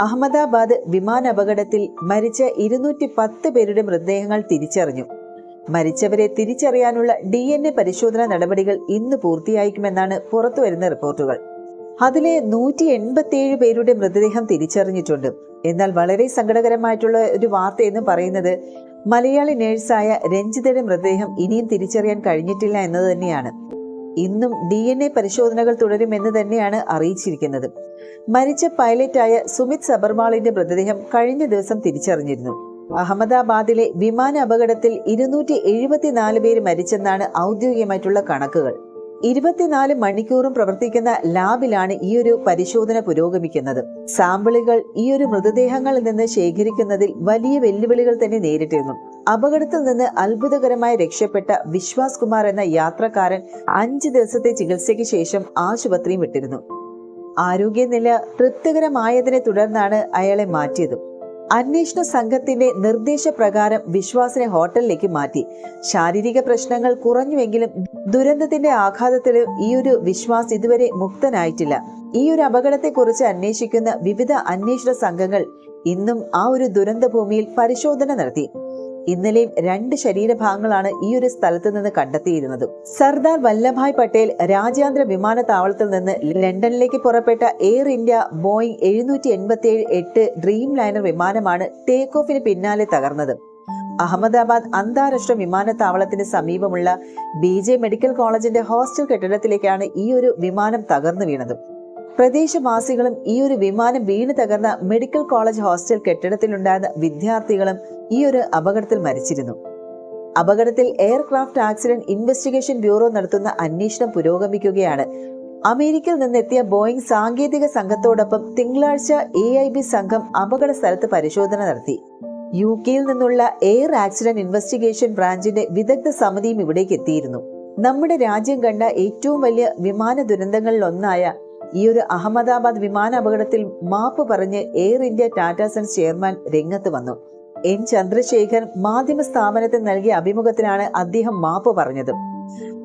അഹമ്മദാബാദ് വിമാന അപകടത്തിൽ മരിച്ച ഇരുന്നൂറ്റി പത്ത് പേരുടെ മൃതദേഹങ്ങൾ തിരിച്ചറിഞ്ഞു. മരിച്ചവരെ തിരിച്ചറിയാനുള്ള ഡി എൻ എ പരിശോധനാ നടപടികൾ ഇന്ന് പൂർത്തിയായിരിക്കുമെന്നാണ് പുറത്തുവരുന്ന റിപ്പോർട്ടുകൾ. അതിലെ നൂറ്റി എൺപത്തിയേഴ് പേരുടെ മൃതദേഹം തിരിച്ചറിഞ്ഞിട്ടുണ്ട്. എന്നാൽ വളരെ സങ്കടകരമായിട്ടുള്ള ഒരു വാർത്ത എന്ന് പറയുന്നത് മലയാളി നേഴ്സായ രഞ്ജിതയുടെ മൃതദേഹം ഇനിയും തിരിച്ചറിയാൻ കഴിഞ്ഞിട്ടില്ല എന്നത് തന്നെയാണ്. ഇന്നും ഡി എൻ എ പരിശോധനകൾ തുടരുമെന്ന് തന്നെയാണ് അറിയിച്ചിരിക്കുന്നത്. മരിച്ച പൈലറ്റായ സുമിത് സബർമാളിന്റെ മൃതദേഹം കഴിഞ്ഞ ദിവസം തിരിച്ചറിഞ്ഞിരുന്നു. അഹമ്മദാബാദിലെ വിമാന അപകടത്തിൽ ഇരുന്നൂറ്റി എഴുപത്തിനാല് പേര് മരിച്ചെന്നാണ് ഔദ്യോഗികമായിട്ടുള്ള കണക്കുകൾ. ഇരുപത്തിനാല് മണിക്കൂറും പ്രവർത്തിക്കുന്ന ലാബിലാണ് ഈ ഒരു പരിശോധന പുരോഗമിക്കുന്നത്. സാമ്പിളുകൾ ഈ ഒരു മൃതദേഹങ്ങളിൽ നിന്ന് ശേഖരിക്കുന്നതിൽ വലിയ വെല്ലുവിളികൾ തന്നെ നേരിട്ടിരുന്നു. അപകടത്തിൽ നിന്ന് അത്ഭുതകരമായി രക്ഷപ്പെട്ട വിശ്വാസ് കുമാർ എന്ന യാത്രക്കാരൻ അഞ്ച് ദിവസത്തെ ചികിത്സയ്ക്ക് ശേഷം ആശുപത്രി വിട്ടിരുന്നു. ആരോഗ്യനില തൃപ്തികരമായതിനെ തുടർന്നാണ് അയാളെ മാറ്റിയത്. അന്വേഷണ സംഘത്തിന്റെ നിർദ്ദേശപ്രകാരം വിശ്വാസിനെ ഹോട്ടലിലേക്ക് മാറ്റി. ശാരീരിക പ്രശ്നങ്ങൾ കുറഞ്ഞുവെങ്കിലും ദുരന്തത്തിന്റെ ആഘാതത്തിൽ ഈ ഒരു വിശ്വാസ് ഇതുവരെ മുക്തനായിട്ടില്ല. ഈ ഒരു അപകടത്തെക്കുറിച്ച് അന്വേഷിക്കുന്ന വിവിധ അന്വേഷണ സംഘങ്ങൾ ഇന്നും ആ ഒരു ദുരന്ത ഭൂമിയിൽ പരിശോധന നടത്തി. ഇന്നലെയും രണ്ട് ശരീരഭാഗങ്ങളാണ് ഈ ഒരു സ്ഥലത്ത് നിന്ന് കണ്ടെത്തിയിരുന്നത്. സർദാർ വല്ലഭായ് പട്ടേൽ രാജ്യാന്തര വിമാനത്താവളത്തിൽ നിന്ന് ലണ്ടനിലേക്ക് പുറപ്പെട്ട എയർ ഇന്ത്യ ബോയിങ് എഴുന്നൂറ്റി എൺപത്തി ഏഴ് എട്ട് ഡ്രീം ലൈനർ വിമാനമാണ് ടേക്ക് ഓഫിന് പിന്നാലെ തകർന്നത്. അഹമ്മദാബാദ് അന്താരാഷ്ട്ര വിമാനത്താവളത്തിന് സമീപമുള്ള ബി മെഡിക്കൽ കോളേജിന്റെ ഹോസ്റ്റൽ കെട്ടിടത്തിലേക്കാണ് ഈ ഒരു വിമാനം തകർന്നു വീണത്. പ്രദേശവാസികളും ഈ ഒരു വിമാനം വീണ് തകർന്ന മെഡിക്കൽ കോളേജ് ഹോസ്റ്റൽ കെട്ടിടത്തിലുണ്ടായിരുന്ന വിദ്യാർത്ഥികളും ഈ ഒരു അപകടത്തിൽ മരിച്ചിരുന്നു. അപകടത്തിൽ എയർക്രാഫ്റ്റ് ആക്സിഡന്റ് ഇൻവെസ്റ്റിഗേഷൻ ബ്യൂറോ നടത്തുന്ന അന്വേഷണം പുരോഗമിക്കുകയാണ്. അമേരിക്കയിൽ നിന്നെത്തിയ ബോയിങ് സാങ്കേതിക സംഘത്തോടൊപ്പം തിങ്കളാഴ്ച എ ഐ ബി സംഘം അപകട സ്ഥലത്ത് പരിശോധന നടത്തി. യു കെയിൽ നിന്നുള്ള എയർ ആക്സിഡന്റ് ഇൻവെസ്റ്റിഗേഷൻ ബ്രാഞ്ചിന്റെ വിദഗ്ധ സമിതിയും ഇവിടേക്ക് എത്തിയിരുന്നു. നമ്മുടെ രാജ്യം കണ്ട ഏറ്റവും വലിയ വിമാന ദുരന്തങ്ങളിൽ ഒന്നായ ഈ ഒരു അഹമ്മദാബാദ് വിമാന അപകടത്തിൽ മാപ്പ് പറഞ്ഞ് Air India Tata Sons chairman രംഗത്ത് വന്നു. എൻ ചന്ദ്രശേഖർ മാധ്യമ സ്ഥാപനത്തിന് നൽകിയ അഭിമുഖത്തിലാണ് അദ്ദേഹം മാപ്പ് പറഞ്ഞത്.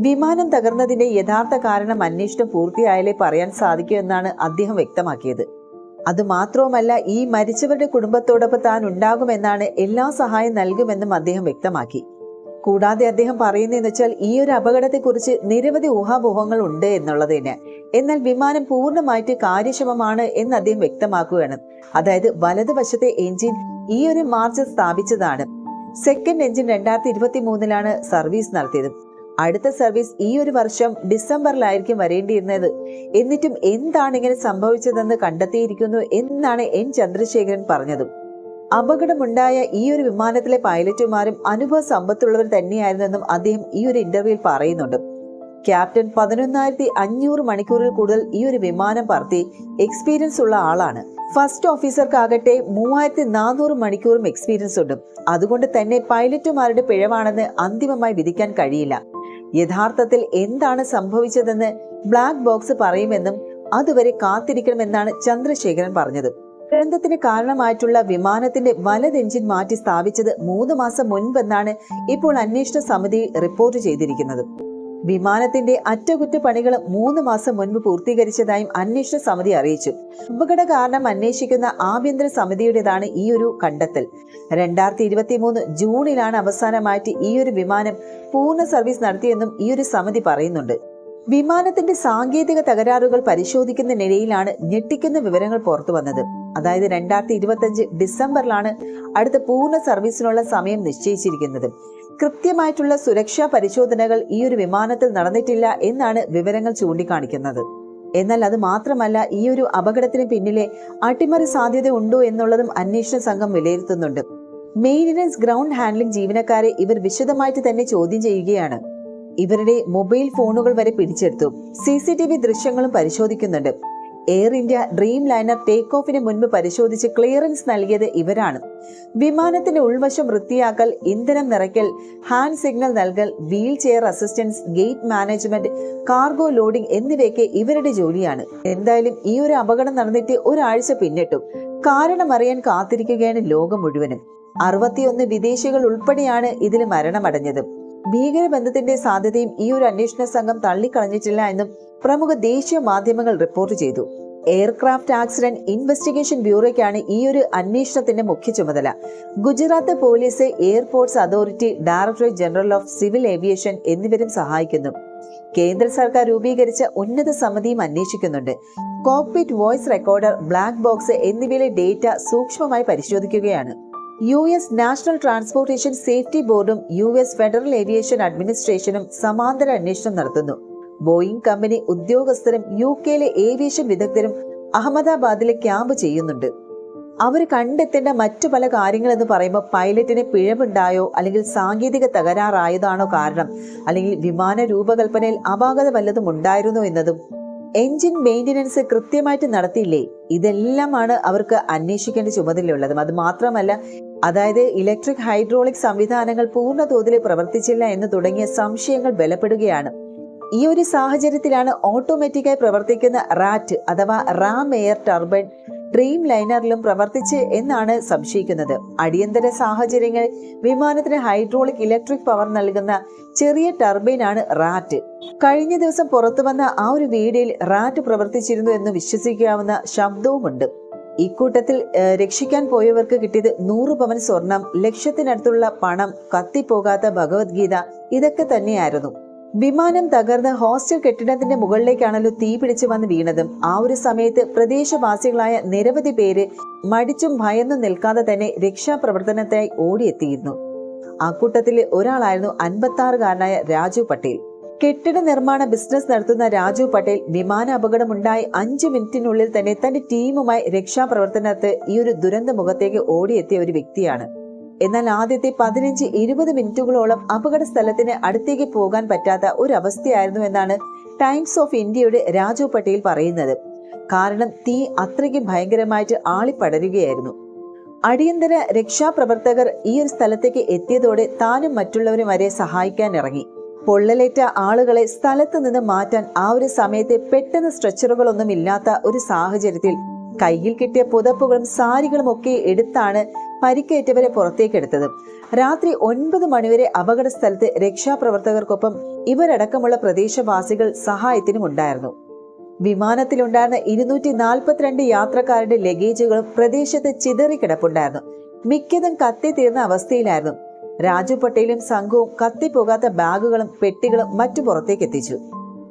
വിമാനം തകർന്നതിന്റെ യഥാർത്ഥ കാരണം അന്വേഷണം പൂർത്തിയായാലേ പറയാൻ സാധിക്കൂ എന്നാണ് അദ്ദേഹം വ്യക്തമാക്കിയത്. അതുമാത്രവുമല്ല ഈ മരിച്ചവരുടെ കുടുംബത്തോടൊപ്പം താൻ ഉണ്ടാകുമെന്നാണ് എല്ലാ സഹായം നൽകുമെന്നും അദ്ദേഹം വ്യക്തമാക്കി. കൂടാതെ അദ്ദേഹം പറയുന്നതെന്ന് വെച്ചാൽ ഈ ഒരു അപകടത്തെക്കുറിച്ച് നിരവധി ഊഹാപോഹങ്ങൾ ഉണ്ട് എന്നുള്ളത് തന്നെ എന്നാൽ വിമാനം പൂർണമായിട്ട് കാര്യക്ഷമമാണ് എന്ന് അദ്ദേഹം വ്യക്തമാക്കുകയാണ്. അതായത് വലതുവശത്തെ എഞ്ചിൻ ഈ ഒരു മാർച്ച് സ്ഥാപിച്ചതാണ്. സെക്കൻഡ് എഞ്ചിൻ രണ്ടായിരത്തി ഇരുപത്തി മൂന്നിലാണ് സർവീസ് നടത്തിയത്. അടുത്ത സർവീസ് ഈ ഒരു വർഷം ഡിസംബറിലായിരിക്കും വരേണ്ടിയിരുന്നത്. എന്നിട്ടും എന്താണ് ഇങ്ങനെ സംഭവിച്ചതെന്ന് കണ്ടെത്തിയിരിക്കുന്നു എന്നാണ് എൻ. ചന്ദ്രശേഖരൻ പറഞ്ഞത്. അപകടമുണ്ടായ ഈ ഒരു വിമാനത്തിലെ പൈലറ്റുമാരും അനുഭവ സമ്പത്തുള്ളവർ തന്നെയായിരുന്നെന്നും അദ്ദേഹം ഈ ഒരു ഇന്റർവ്യൂവിൽ പറയുന്നുണ്ട്. ക്യാപ്റ്റൻ പതിനൊന്നായിരത്തി അഞ്ഞൂറ് മണിക്കൂറിൽ കൂടുതൽ ഈ ഒരു വിമാനം പറത്തി എക്സ്പീരിയൻസ് ഉള്ള ആളാണ്. ഫസ്റ്റ് ഓഫീസർക്കാകട്ടെ മൂവായിരത്തി നാനൂറ് മണിക്കൂറും എക്സ്പീരിയൻസ് ഉണ്ട്. അതുകൊണ്ട് തന്നെ പൈലറ്റുമാരുടെ പിഴവാണെന്ന് അന്തിമമായി വിധിക്കാൻ കഴിയില്ല. യഥാർത്ഥത്തിൽ എന്താണ് സംഭവിച്ചതെന്ന് ബ്ലാക്ക് ബോക്സ് പറയുമെന്നും അതുവരെ കാത്തിരിക്കണമെന്നാണ് ചന്ദ്രശേഖരൻ പറഞ്ഞത്. ദുരന്തത്തിന് കാരണമായിട്ടുള്ള വിമാനത്തിന്റെ വലത് എഞ്ചിൻ മാറ്റി സ്ഥാപിച്ചത് മൂന്ന് മാസം മുൻപെന്നാണ് ഇപ്പോൾ അന്വേഷണ സമിതി റിപ്പോർട്ട് ചെയ്തിരിക്കുന്നത്. വിമാനത്തിന്റെ അറ്റകുറ്റപ്പണികൾ മൂന്ന് മാസം മുൻപ് പൂർത്തീകരിച്ചതായും അന്വേഷണ സമിതി അറിയിച്ചു. അപകട കാരണം അന്വേഷിക്കുന്ന ആഭ്യന്തര സമിതിയുടേതാണ് ഈ ഒരു കണ്ടെത്തൽ. രണ്ടായിരത്തി ഇരുപത്തി മൂന്ന് ജൂണിലാണ് അവസാനമായിട്ട് ഈ ഒരു വിമാനം പൂർണ സർവീസ് നടത്തിയെന്നും ഈ ഒരു സമിതി പറയുന്നുണ്ട്. വിമാനത്തിന്റെ സാങ്കേതിക തകരാറുകൾ പരിശോധിക്കുന്ന നിലയിലാണ് ഞെട്ടിക്കുന്ന വിവരങ്ങൾ പുറത്തു വന്നത്. അതായത് രണ്ടായിരത്തി ഇരുപത്തഞ്ച് ഡിസംബറിലാണ് അടുത്ത പൂർണ സർവീസിനുള്ള സമയം നിശ്ചയിച്ചിരിക്കുന്നത്. കൃത്യമായിട്ടുള്ള സുരക്ഷാ പരിശോധനകൾ ഈ ഒരു വിമാനത്തിൽ നടന്നിട്ടില്ല എന്നാണ് വിവരങ്ങൾ ചൂണ്ടിക്കാണിക്കുന്നത്. എന്നാൽ അത് മാത്രമല്ല ഈ ഒരു അപകടത്തിന് പിന്നിലെ അട്ടിമറി സാധ്യത ഉണ്ടോ എന്നുള്ളതും അന്വേഷണ സംഘം വിലയിരുത്തുന്നുണ്ട്. മെയിന്റനൻസ് ഗ്രൗണ്ട് ഹാൻഡ്ലിംഗ് ജീവനക്കാരെ ഇവർ വിശദമായിട്ട് തന്നെ ചോദ്യം ചെയ്യുകയാണ്. ഇവരുടെ മൊബൈൽ ഫോണുകൾ വരെ പിടിച്ചെടുത്തു. സി ദൃശ്യങ്ങളും പരിശോധിക്കുന്നുണ്ട്. Air India dream liner take ഓഫിന് മുൻപ് പരിശോധിച്ച് ക്ലിയറൻസ് നൽകിയത് ഇവരാണ്. വിമാനത്തിന്റെ ഉൾവശം വൃത്തിയാക്കൽ ഇന്ധനം നിറയ്ക്കൽ ഹാൻഡ് സിഗ്നൽ നൽകൽ wheelchair assistance gate management cargo loading എന്നിവയൊക്കെ ഇവരുടെ ജോലിയാണ്. എന്തായാലും ഈ ഒരു അപകടം നടന്നിട്ട് ഒരാഴ്ച പിന്നിട്ടു. കാരണം അറിയാൻ കാത്തിരിക്കുകയാണ് ലോകം മുഴുവനും. അറുപത്തിയൊന്ന് വിദേശികൾ ഉൾപ്പെടെയാണ് ഇതിൽ മരണമടഞ്ഞത്. ഭീകരബന്ധത്തിന്റെ സാധ്യതയും ഈ ഒരു അന്വേഷണ സംഘം തള്ളിക്കളഞ്ഞിട്ടില്ല എന്നും പ്രമുഖ ദേശീയ മാധ്യമങ്ങൾ റിപ്പോർട്ട് ചെയ്തു. എയർക്രാഫ്റ്റ് ആക്സിഡന്റ് ഇൻവെസ്റ്റിഗേഷൻ ബ്യൂറോയ്ക്കാണ് ഈ ഒരു അന്വേഷണത്തിന്റെ മുഖ്യ ചുമതല. Gujarat police airports authority directorate general of civil aviation എന്നിവരും സഹായിക്കുന്നു. കേന്ദ്ര സർക്കാർ രൂപീകരിച്ച ഉന്നത സമിതിയും അന്വേഷിക്കുന്നുണ്ട്. Cockpit voice recorder black box എന്നിവയിലെ ഡേറ്റ സൂക്ഷ്മമായി പരിശോധിക്കുകയാണ്. U S national transportation safety ബോർഡും യു എസ് ഫെഡറൽ ഏവിയേഷൻ അഡ്മിനിസ്ട്രേഷനും സമാന്തര അന്വേഷണം നടത്തുന്നു. ബോയിങ് കമ്പനി ഉദ്യോഗസ്ഥരും യു കെയിലെ ഏവിയേഷൻ വിദഗ്ധരും അഹമ്മദാബാദിലെ ക്യാമ്പ് ചെയ്യുന്നുണ്ട്. അവർ കണ്ടെത്തേണ്ട മറ്റു പല കാര്യങ്ങൾ എന്ന് പറയുമ്പോൾ പൈലറ്റിന് പിഴവുണ്ടായോ അല്ലെങ്കിൽ സാങ്കേതിക തകരാറായതാണോ കാരണം? അല്ലെങ്കിൽ വിമാന രൂപകൽപ്പനയിൽ അപാകത വല്ലതും ഉണ്ടായിരുന്നോ എന്നതും? എഞ്ചിൻ മെയിന്റനൻസ് കൃത്യമായിട്ട് നടത്തിയില്ലേ? ഇതെല്ലാമാണ് അവർക്ക് അന്വേഷിക്കേണ്ട ചുമതലയുള്ളതും. അത് മാത്രമല്ല അതായത് ഇലക്ട്രിക് ഹൈഡ്രോളിക് സംവിധാനങ്ങൾ പൂർണ തോതിൽ പ്രവർത്തിച്ചില്ല എന്ന് തുടങ്ങിയ സംശയങ്ങൾ ബലപ്പെടുകയാണ്. ഈ ഒരു സാഹചര്യത്തിലാണ് ഓട്ടോമാറ്റിക്കായി പ്രവർത്തിക്കുന്ന റാറ്റ് അഥവാ റാം എയർ ടർബൈൻ ഡ്രീം ലൈനറിലും പ്രവർത്തിച്ച് എന്നാണ് സംശയിക്കുന്നത്. അടിയന്തര സാഹചര്യങ്ങൾ വിമാനത്തിന് ഹൈഡ്രോളിക് ഇലക്ട്രിക് പവർ നൽകുന്ന ചെറിയ ടർബൈനാണ് റാറ്റ് കഴിഞ്ഞ ദിവസം പുറത്തു വന്ന ആ ഒരു വീഡിയോയിൽ റാറ്റ് പ്രവർത്തിച്ചിരുന്നു എന്ന് വിശ്വസിക്കാവുന്ന ശബ്ദവുമുണ്ട്. ഇക്കൂട്ടത്തിൽ രക്ഷിക്കാൻ പോയവർക്ക് കിട്ടിയത് നൂറ് പവൻ സ്വർണം ലക്ഷത്തിനടുത്തുള്ള പണം കത്തിപ്പോകാത്ത ഭഗവത്ഗീത ഇതൊക്കെ തന്നെയായിരുന്നു. വിമാനം തകർന്ന് ഹോസ്റ്റൽ കെട്ടിടത്തിന്റെ മുകളിലേക്കാണല്ലോ തീ പിടിച്ചു വന്ന് വീണതും. ആ ഒരു സമയത്ത് പ്രദേശവാസികളായ നിരവധി പേര് മടിച്ചും ഭയന്നും നിൽക്കാതെ തന്നെ രക്ഷാപ്രവർത്തനത്തിനായി ഓടിയെത്തിയിരുന്നു. ആ കൂട്ടത്തിൽ ഒരാളായിരുന്നു അൻപത്തി ആറുകാരനായ രാജു പട്ടേൽ. കെട്ടിട നിർമ്മാണ ബിസിനസ് നടത്തുന്ന രാജു പട്ടേൽ വിമാന അപകടമുണ്ടായി അഞ്ച് മിനിറ്റിനുള്ളിൽ തന്നെ തന്റെ ടീമുമായി രക്ഷാപ്രവർത്തനത്ത് ഈ ഒരു ദുരന്ത മുഖത്തേക്ക് ഓടിയെത്തിയ ഒരു വ്യക്തിയാണ്. എന്നാൽ ആദ്യത്തെ പതിനഞ്ച് ഇരുപത് മിനിറ്റുകളോളം അപകട സ്ഥലത്തിന് അടുത്തേക്ക് പോകാൻ പറ്റാത്ത ഒരു അവസ്ഥയായിരുന്നു എന്നാണ് ടൈംസ് ഓഫ് ഇന്ത്യയുടെ രാജു പട്ടേൽ പറയുന്നത്. കാരണം തീ അത്രയ്ക്ക് ഭയങ്കരമായിട്ട് ആളിപ്പടരുകയായിരുന്നു. അടിയന്തര രക്ഷാപ്രവർത്തകർ ഈ ഒരു സ്ഥലത്തേക്ക് എത്തിയതോടെ താനും മറ്റുള്ളവരും വരെ സഹായിക്കാൻ ഇറങ്ങി. പൊള്ളലേറ്റ ആളുകളെ സ്ഥലത്ത് നിന്ന് മാറ്റാൻ ആ ഒരു സമയത്തെ പെട്ടെന്ന് സ്ട്രെച്ചറുകളൊന്നും ഇല്ലാത്ത ഒരു സാഹചര്യത്തിൽ കയ്യിൽ കിട്ടിയ പുതപ്പുകളും സാരികളും ഒക്കെ എടുത്താണ് പരിക്കേറ്റവരെ പുറത്തേക്കെടുത്തത്. രാത്രി ഒൻപത് മണിവരെ അപകട സ്ഥലത്ത് രക്ഷാപ്രവർത്തകർക്കൊപ്പം ഇവരടക്കമുള്ള പ്രദേശവാസികൾ സഹായത്തിനും ഉണ്ടായിരുന്നു വിമാനത്തിലുണ്ടായിരുന്ന ഇരുന്നൂറ്റി നാൽപ്പത്തിരണ്ട് യാത്രക്കാരുടെ ലഗേജുകളും പ്രദേശത്ത് ചിതറിക്കിടപ്പുണ്ടായിരുന്നു. മിക്കതും കത്തി തീർന്ന അവസ്ഥയിലായിരുന്നു. രാജു പട്ടേലും സംഘവും കത്തിപ്പോകാത്ത ബാഗുകളും പെട്ടികളും മറ്റു പുറത്തേക്ക് എത്തിച്ചു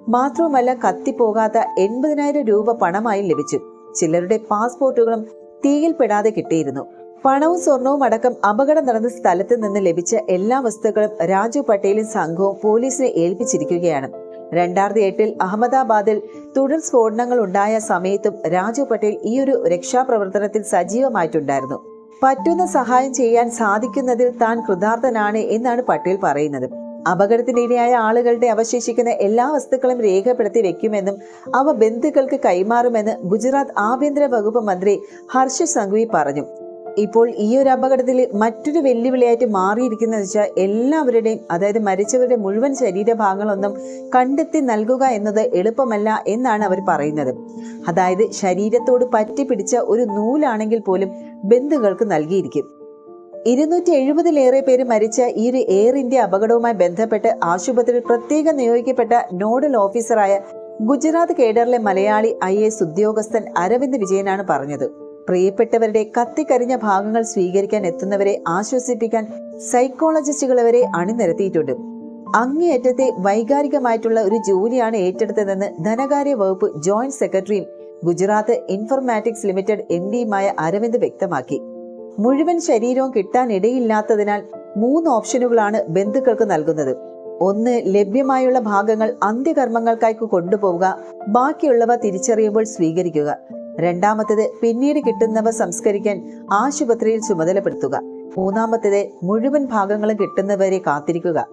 മാത്രവുമല്ല കത്തിപ്പോകാത്ത എൺപതിനായിരം രൂപ പണമായി ലഭിച്ചു. ചിലരുടെ പാസ്പോർട്ടുകളും തീയിൽപ്പെടാതെ കിട്ടിയിരുന്നു. പണവും സ്വർണവും അടക്കം അപകടം നടന്ന സ്ഥലത്ത് നിന്ന് ലഭിച്ച എല്ലാ വസ്തുക്കളും രാജു പട്ടേലും സംഘവും പോലീസിനെ ഏൽപ്പിച്ചിരിക്കുകയാണ്. രണ്ടായിരത്തി എട്ടിൽ അഹമ്മദാബാദിൽ തുടർ സ്ഫോടനങ്ങൾ ഉണ്ടായ സമയത്തും രാജു പട്ടേൽ ഈ ഒരു രക്ഷാപ്രവർത്തനത്തിൽ സജീവമായിട്ടുണ്ടായിരുന്നു. പറ്റുന്ന സഹായം ചെയ്യാൻ സാധിക്കുന്നതിൽ താൻ കൃതാർത്ഥനാണ് എന്നാണ് പട്ടേൽ പറയുന്നത്. അപകടത്തിനിരയായ ആളുകളുടെ അവശേഷിക്കുന്ന എല്ലാ വസ്തുക്കളും രേഖപ്പെടുത്തി വെക്കുമെന്നും അവ ബന്ധുക്കൾക്ക് കൈമാറുമെന്ന് ഗുജറാത്ത് ആഭ്യന്തര വകുപ്പ് മന്ത്രി ഹർഷ സംഘ്വി പറഞ്ഞു. ഇപ്പോൾ ഈ ഒരു അപകടത്തിൽ മറ്റൊരു വെല്ലുവിളിയായിട്ട് മാറിയിരിക്കുന്നത് വെച്ചാൽ എല്ലാവരുടെയും അതായത് മരിച്ചവരുടെ മുഴുവൻ ശരീരഭാഗങ്ങളൊന്നും കണ്ടെത്തി നൽകുക എന്നത് എളുപ്പമല്ല എന്നാണ് അവർ പറയുന്നത്. അതായത് ശരീരത്തോട് പറ്റി പിടിച്ച ഒരു നൂലാണെങ്കിൽ പോലും ബന്ധുക്കൾക്ക് നൽകിയിരിക്കും. ഇരുന്നൂറ്റി എഴുപതിലേറെ പേര് മരിച്ച ഈ ഒരു എയർ ഇന്ത്യ അപകടവുമായി ബന്ധപ്പെട്ട് ആശുപത്രിയിൽ പ്രത്യേകം നിയോഗിക്കപ്പെട്ട നോഡൽ ഓഫീസറായ ഗുജറാത്ത് കേഡറിലെ മലയാളി ഐ എസ് ഉദ്യോഗസ്ഥൻ അരവിന്ദ് വിജയനാണ് പറഞ്ഞത്. പ്രിയപ്പെട്ടവരുടെ കത്തിക്കരിഞ്ഞ ഭാഗങ്ങൾ സ്വീകരിക്കാൻ എത്തുന്നവരെ ആശ്വസിപ്പിക്കാൻ സൈക്കോളജിസ്റ്റുകൾ അവരെ അണിനിരത്തിയിട്ടുണ്ട്. അങ്ങേയറ്റത്തെ വൈകാരികമായിട്ടുള്ള ഒരു ജോലിയാണ് ഏറ്റെടുത്തതെന്ന് ധനകാര്യ വകുപ്പ് ജോയിന്റ് സെക്രട്ടറിയും ഗുജറാത്ത് ഇൻഫർമാറ്റിക്സ് ലിമിറ്റഡ് എം ഡിയുമായ അരവിന്ദ് വ്യക്തമാക്കി. മുഴുവൻ ശരീരവും കിട്ടാനിടയില്ലാത്തതിനാൽ മൂന്ന് ഓപ്ഷനുകളാണ് ബന്ധുക്കൾക്ക് നൽകുന്നത്. ഒന്ന് ലഭ്യമായുള്ള ഭാഗങ്ങൾ അന്ത്യകർമ്മങ്ങൾക്കായി കൊണ്ടുപോവുക. ബാക്കിയുള്ളവ തിരിച്ചറിയുമ്പോൾ സ്വീകരിക്കുക. രണ്ടാമത്തേത് പിന്നീട് കിട്ടുന്നവ സംസ്കരിക്കാൻ ആശുപത്രിയിൽ ചുമതലപ്പെടുത്തുക. മൂന്നാമത്തേത് മുഴുവൻ ഭാഗങ്ങളും കിട്ടുന്നവരെ കാത്തിരിക്കുക.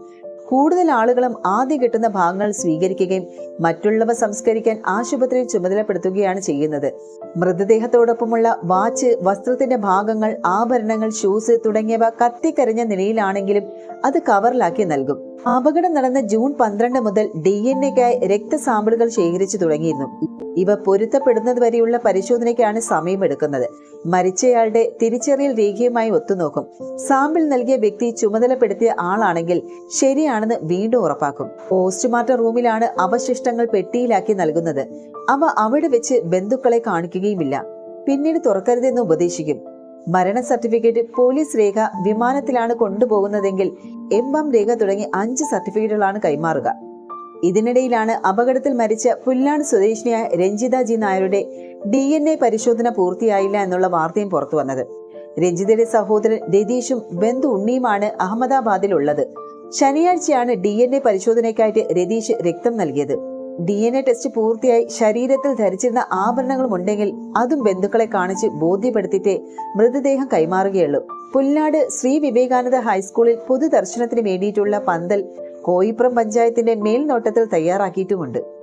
കൂടുതൽ ആളുകളും ആദ്യം കിട്ടുന്ന ഭാഗങ്ങൾ സ്വീകരിക്കുകയും മറ്റുള്ളവ സംസ്കരിക്കാൻ ആശുപത്രിയിൽ ചുമതലപ്പെടുത്തുകയാണ് ചെയ്യുന്നത്. മൃതദേഹത്തോടൊപ്പമുള്ള വാച്ച് വസ്ത്രത്തിന്റെ ഭാഗങ്ങൾ ആഭരണങ്ങൾ ഷൂസ് തുടങ്ങിയവ കത്തിക്കരിഞ്ഞ നിലയിലാണെങ്കിലും അത് കവറിലാക്കി നൽകും. അപകടം നടന്ന ജൂൺ പന്ത്രണ്ട് മുതൽ ഡി എൻ എക്കായി രക്തസാമ്പിളുകൾ ശേഖരിച്ചു തുടങ്ങിയിരുന്നു. ഇവ പൊരുത്തപ്പെടുന്നത് വരെയുള്ള പരിശോധനയ്ക്കാണ് സമയമെടുക്കുന്നത് മരിച്ചയാളുടെ തിരിച്ചറിയൽ രേഖയുമായി ഒത്തുനോക്കും. സാമ്പിൾ നൽകിയ വ്യക്തി ചുമതലപ്പെടുത്തിയ ആളാണെങ്കിൽ ശരിയാണെന്ന് വീണ്ടും ഉറപ്പാക്കും. പോസ്റ്റ്മോർട്ടം റൂമിലാണ് അവശിഷ്ടങ്ങൾ പെട്ടിയിലാക്കി നൽകുന്നത്. അവ അവിടെ വെച്ച് ബന്ധുക്കളെ കാണിക്കുകയുമില്ല. പിന്നീട് തുറക്കരുതെന്ന് ഉപദേശിക്കും. മരണ സർട്ടിഫിക്കറ്റ് പോലീസ് രേഖ വിമാനത്തിലാണ് കൊണ്ടുപോകുന്നതെങ്കിൽ എംബാം രേഖ തുടങ്ങി അഞ്ച് സർട്ടിഫിക്കറ്റുകളാണ് കൈമാറുക. ഇതിനിടയിലാണ് അപകടത്തിൽ മരിച്ച പുല്ലാട് സ്വദേശിനിയായ രഞ്ജിത ജി നായരുടെ ഡി എൻ എ പരിശോധന പൂർത്തിയായില്ല എന്നുള്ള വാർത്തയും പുറത്തു വന്നത്. രഞ്ജിതയുടെ സഹോദരൻ രതീഷും ബന്ധു ഉണ്ണിയുമാണ് അഹമ്മദാബാദിലുള്ളത്. ശനിയാഴ്ചയാണ് ഡി എൻ എ പരിശോധനയ്ക്കായിട്ട് രതീഷ് രക്തം നൽകിയത്. ഡി എൻ എ ടെസ്റ്റ് പൂർത്തിയായി ശരീരത്തിൽ ധരിച്ചിരുന്ന ആഭരണങ്ങളും ഉണ്ടെങ്കിൽ അതും ബന്ധുക്കളെ കാണിച്ച് ബോധ്യപ്പെടുത്തിയിട്ടേ മൃതദേഹം കൈമാറുകയുള്ളൂ. പുല്ലാട് ശ്രീ വിവേകാനന്ദ ഹൈസ്കൂളിൽ പൊതുദർശനത്തിന് വേണ്ടിയിട്ടുള്ള പന്തൽ കോയിപ്പുറം പഞ്ചായത്തിന്റെ മേൽനോട്ടത്തിൽ തയ്യാറാക്കിയിട്ടുമുണ്ട്.